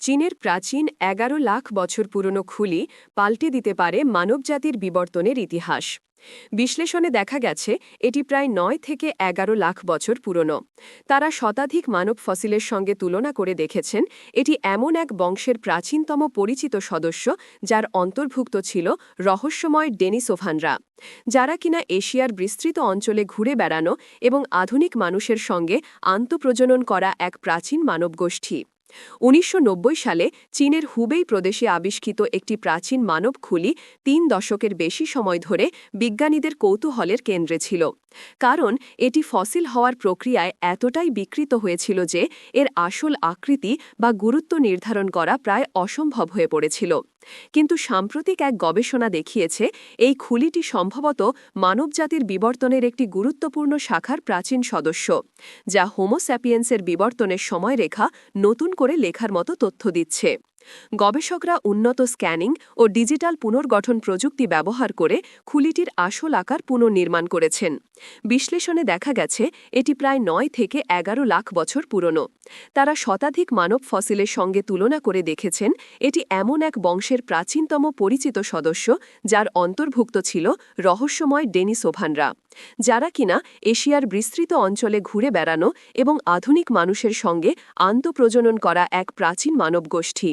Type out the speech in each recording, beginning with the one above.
চীনের প্রাচীন এগারো লাখ বছর পুরনো খুলি পাল্টে দিতে পারে মানবজাতির বিবর্তনের ইতিহাস। বিশ্লেষণে দেখা গেছে, এটি প্রায় নয় থেকে এগারো লাখ বছর পুরনো। তারা শতাধিক মানব ফসিলের সঙ্গে তুলনা করে দেখেছেন, এটি এমন এক বংশের প্রাচীনতম পরিচিত সদস্য যার অন্তর্ভুক্ত ছিল রহস্যময় ডেনিসোভানরা। যারা কিনা এশিয়ার বিস্তৃত অঞ্চলে ঘুরে বেড়ানো এবং আধুনিক মানুষের সঙ্গে আন্তঃপ্রজনন করা এক প্রাচীন মানবগোষ্ঠী। উনিশশো নব্বই সালে চীনের হুবেই প্রদেশে আবিষ্কৃত একটি প্রাচীন মানব খুলি তিন দশকের বেশি সময় ধরে বিজ্ঞানীদের কৌতূহলের কেন্দ্রে ছিল। কারণ এটি ফসিল হওয়ার প্রক্রিয়ায় এতটাই বিকৃত হয়েছিল যে এর আসল আকৃতি বা গুরুত্ব নির্ধারণ করা প্রায় অসম্ভব হয়ে পড়েছিল। কিন্তু সাম্প্রতিক এক গবেষণা দেখিয়েছে, এই খুলিটি সম্ভবত মানবজাতির বিবর্তনের একটি গুরুত্বপূর্ণ শাখার প্রাচীন সদস্য, যা হোমোস্যাপিয়েন্সের বিবর্তনের সময়রেখা নতুন করে লেখার মতো তথ্য দিচ্ছে। গবেষকরা উন্নত স্ক্যানিং ও ডিজিটাল পুনর্গঠন প্রযুক্তি ব্যবহার করে খুলিটির আসল আকার পুনর্নির্মাণ করেছেন। বিশ্লেষণে দেখা গেছে, এটি প্রায় নয় থেকে এগারো লাখ বছর পুরনো। তারা শতাধিক মানব ফসিলের সঙ্গে তুলনা করে দেখেছেন, এটি এমন এক বংশের প্রাচীনতম পরিচিত সদস্য যার অন্তর্ভুক্ত ছিল রহস্যময় ডেনিসোভানরা যারা কিনা এশিয়ার বিস্তৃত অঞ্চলে ঘুরে বেড়ানো এবং আধুনিক মানুষের সঙ্গে আন্তঃপ্রজনন করা এক প্রাচীন মানবগোষ্ঠী।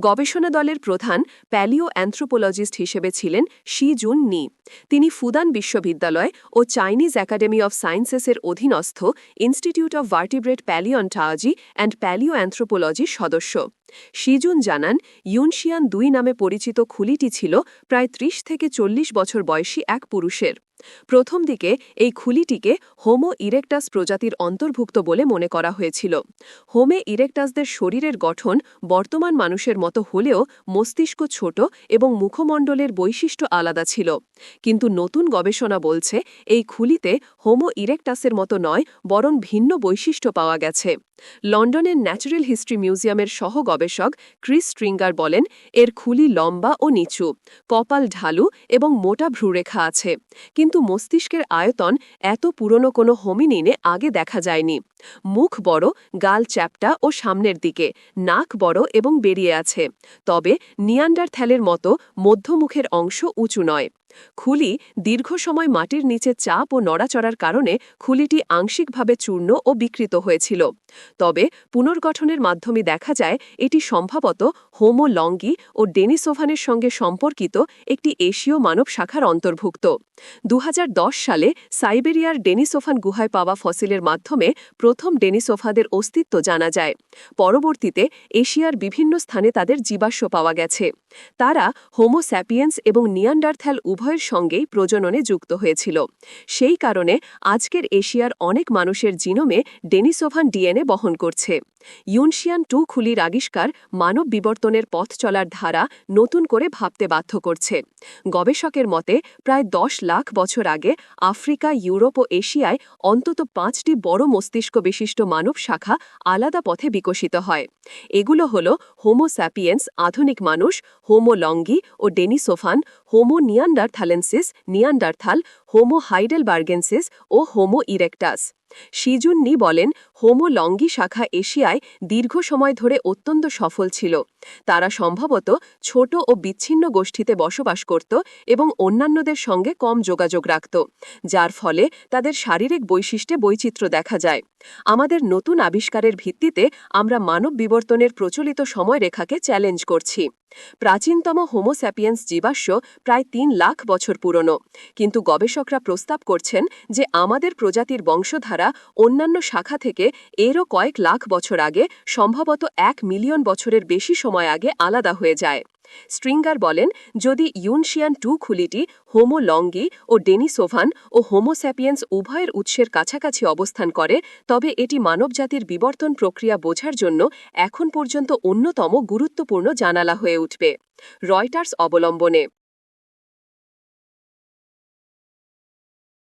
গবেষণা দলের প্রধান প্যালিও অ্যান্থ্রোপোলজিস্ট হিসেবে ছিলেন শি জুন নি। তিনি ফুদান বিশ্ববিদ্যালয় ও চাইনিজ একাডেমি অব সায়েন্সেসের অধীনস্থ institute of vertebrate paleontology and paleo অ্যান্থ্রোপোলজির সদস্য শিজুন জানান, ইউনশিয়ান দুই নামে পরিচিত খুলিটি ছিল প্রায় ত্রিশ থেকে চল্লিশ বছর বয়সী এক পুরুষের। প্রথম দিকে এই খুলিটিকে হোমো ইরেকটাস প্রজাতির অন্তর্ভুক্ত বলে মনে করা হয়েছিল। হোমে ইরেকটাসদের শরীরের গঠন বর্তমান মানুষের মতো হলেও মস্তিষ্ক ছোট এবং মুখমণ্ডলের বৈশিষ্ট্য আলাদা ছিল। কিন্তু নতুন গবেষণা বলছে এই খুলিতে হোমো ইরেকটাসের মতো নয়, বরং ভিন্ন বৈশিষ্ট্য পাওয়া গেছে। লন্ডনের ন্যাচারাল হিস্ট্রি মিউজিয়ামের সহ গবেষক ক্রিস স্ট্রিঙ্গার বলেন, এর খুলি লম্বা ও নিচু, কপাল ঢালু এবং মোটা ভ্রুরেখা আছে। কিন্তু মস্তিষ্কের আয়তন এত পুরনো কোনো হোমিনিনে আগে দেখা যায়নি। মুখ বড়, গাল চ্যাপটা ও সামনের দিকে, নাক বড় এবং বেরিয়ে আছে। তবে নিয়ান্ডার থ্যালের মতো মধ্যমুখের অংশ উঁচু নয়। খুলি দীর্ঘ সময় মাটির নিচে চাপ ও নড়াচড়ার কারণে খুলিটি আংশিকভাবে চূর্ণ ও বিকৃত হয়েছিল। তবে পুনর্গঠনের মাধ্যমে দেখা যায়, এটি সম্ভবত হোমো লঙ্গি ও ডেনিসোভানের সঙ্গে সম্পর্কিত একটি এশীয় মানব শাখার অন্তর্ভুক্ত। দু হাজার দশ সালে সাইবেরিয়ার ডেনিসোফান গুহায় পাওয়া ফসিলের মাধ্যমে প্রথম ডেনিসোফাদের অস্তিত্ব জানা যায়। পরবর্তীতে এশিয়ার বিভিন্ন স্থানে তাদের জীবাশ্ম পাওয়া গেছে। তারা হোমোস্যাপিয়েন্স এবং নিয়ান্ডারথ্যাল উভয়ের সঙ্গেই প্রজননে যুক্ত হয়েছিল। সেই কারণে আজকের এশিয়ার অনেক মানুষের জিনোমে ডেনিসোভান ডিএনএ বহন করছে। ইউনশিয়ান টু খুলির আবিষ্কার মানব বিবর্তনের পথ চলার ধারা নতুন করে ভাবতে বাধ্য করছে। গবেষকের মতে, প্রায় দশ লাখ বছর আগে আফ্রিকা, ইউরোপ ও এশিয়ায় অন্তত পাঁচটি বড় মস্তিষ্ক বিশিষ্ট মানব শাখা আলাদা পথে বিকশিত হয়। এগুলো হল হোমোস্যাপিয়েন্স আধুনিক মানুষ হোমো লঙ্গি ও Denisovan homo neanderthalensis Neanderthal homo heidelbergensis ও হোমো ইরেকটাস। শিজুন নি বলেন, হোমো লঙ্গি শাখা এশিয়ায় দীর্ঘ সময় ধরে অত্যন্ত সফল ছিল। তারা সম্ভবত ছোট ও বিচ্ছিন্ন গোষ্ঠীতে বসবাস করত এবং অন্যান্যদের সঙ্গে কম যোগাযোগ রাখত, যার ফলে তাদের শারীরিক বৈশিষ্ট্যে বৈচিত্র্য দেখা যায়। আমাদের নতুন আবিষ্কারের ভিত্তিতে আমরা মানব বিবর্তনের প্রচলিত সময়রেখাকে চ্যালেঞ্জ করছি। প্রাচীনতম হোমোস্যাপিয়েন্স জীবাশ্ম প্রায় তিন লাখ বছর পুরনো, কিন্তু গবেষকরা প্রস্তাব করছেন যে আমাদের প্রজাতির বংশধারা অন্যান্য শাখা থেকে এরও কয়েক লাখ বছর আগে সম্ভবত এক মিলিয়ন বছরের বেশি সময় আগে আলাদা হয়ে যায়। স্ট্রিঙ্গার বলেন, যদি ইউনশিয়ান টু খুলিটি, হোমো লঙ্গি ও ডেনিসোভান ও হোমোস্যাপিয়েন্স উভয়ের উৎসের কাছাকাছি অবস্থান করে, তবে এটি মানবজাতির বিবর্তন প্রক্রিয়া বোঝার জন্য এখন পর্যন্ত অন্যতম গুরুত্বপূর্ণ জানালা হয়ে উঠবে। রয়টার্স অবলম্বনে